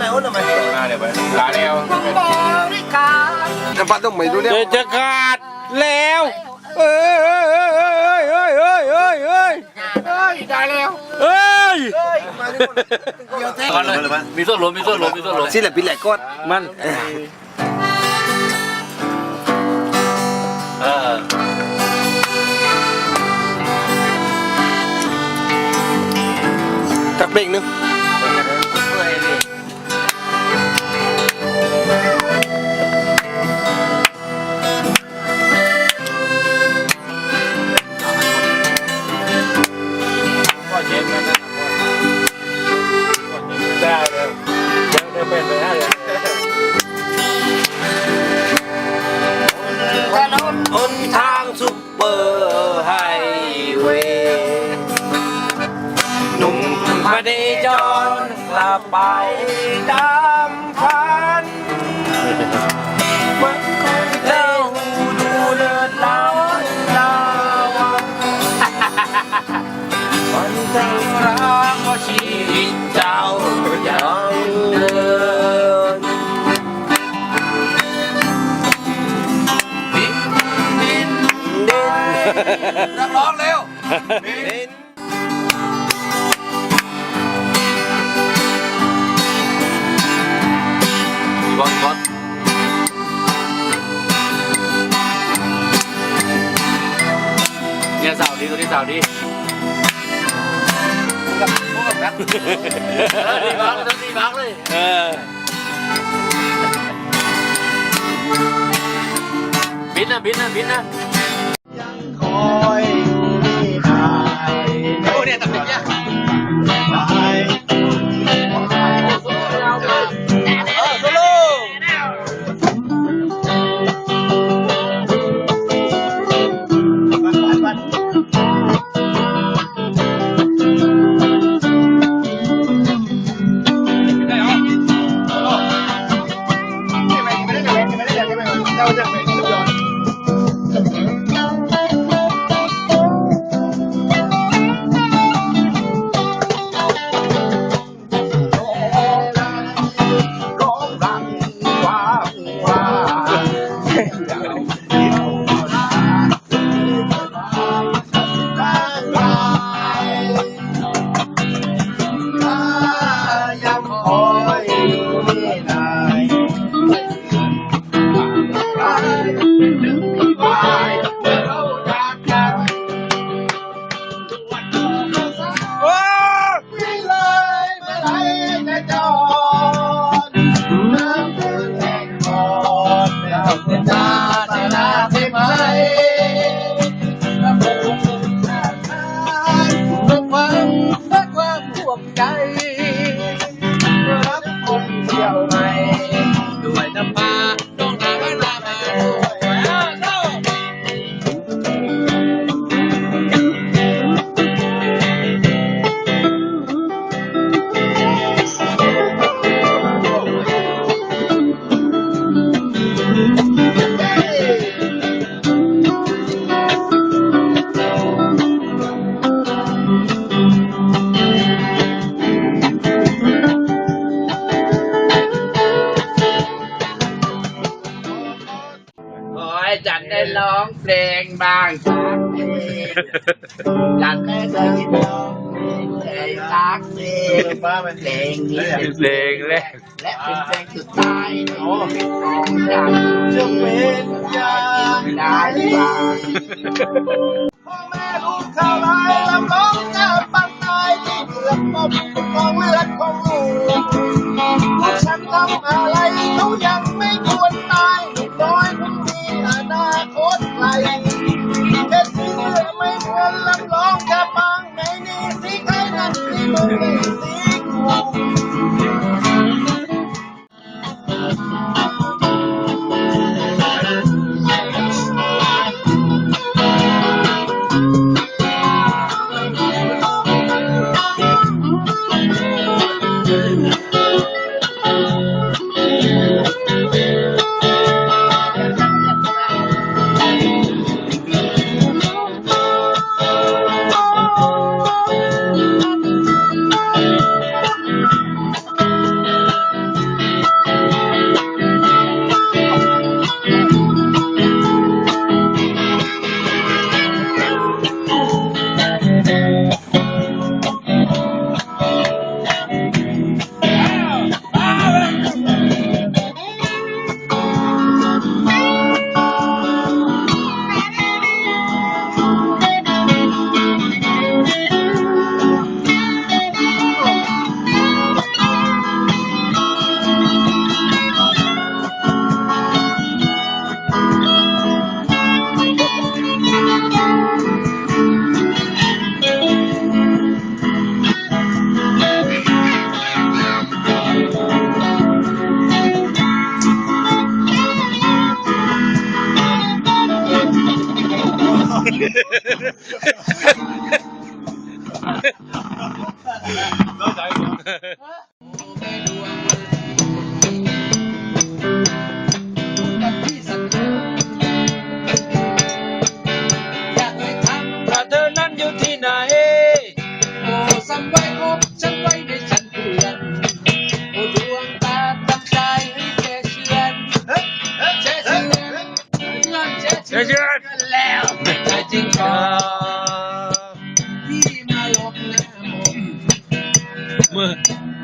naon naman. Ah, di ba? Lari ako. Dapat dong, may duli เดี๋ยวจะขาดแล้วเอ้ยเอ้ยเอ้ยเอ้ยเอ้ยเอ้ยเอ้ย มีส้วนรวมมีส่วนรวมมีส่วนรวม Sila bilay ko. มันเออ Takbeng no. นนักร้องเร็วดินก่อนก่อนเนี่ยสาวดีตัวนี้สาวดีดีมากเลยดีมากเลยเออบินนะบินนะบินนะ โบ้างสักเพลงจันได้เคยร้องเพลงสักเพลงเพลงนี้เป็นเพลงแรกและเป็นเพลงสุดท้ายของจันจะเป็นอย่างได้บ้างพ่อแม่ลูกเข่าวร้ายลำร้องจะปันตายที่เดือดมอบกองเลือดของลูกลูกฉันทำอะไรเขายังไม่ควร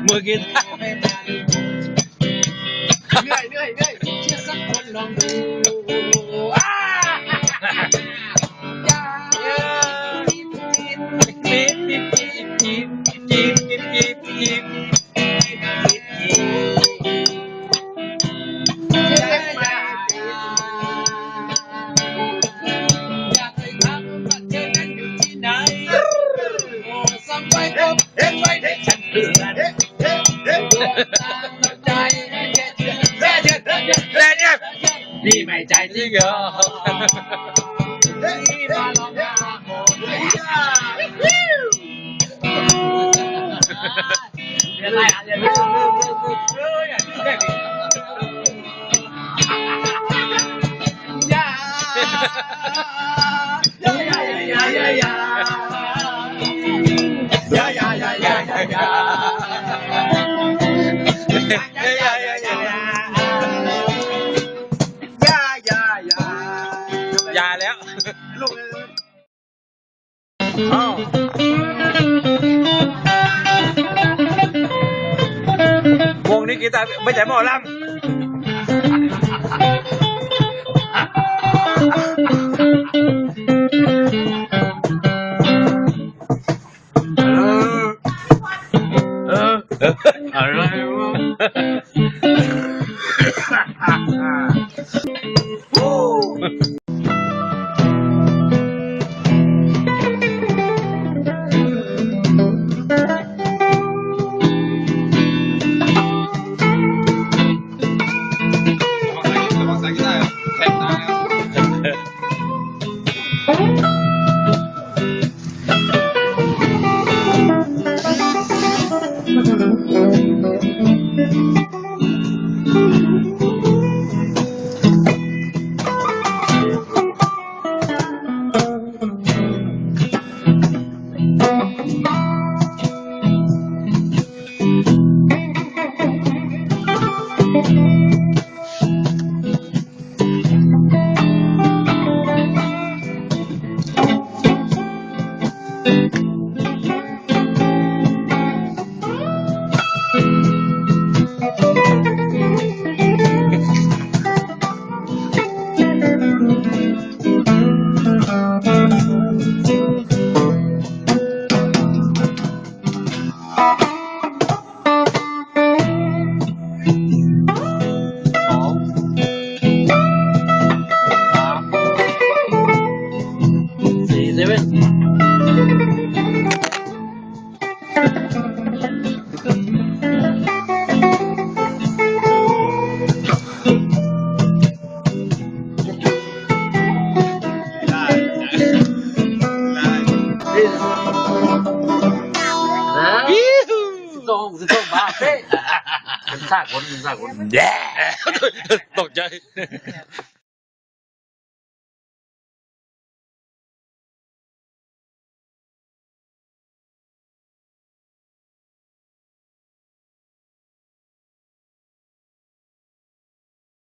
มือกีตาร์ไม่ทันเหนื่อยเหนื่อยเหนื่อยเชื่อสักคนลองดูอ้าอย่าอย่ากินกินกินกินกินกินกินกิน นี่ไม่ใจจริงเหรอที่าลอาโมเฮ่ะ Mày 浪27 สากคนสากคนแย่ตกใจ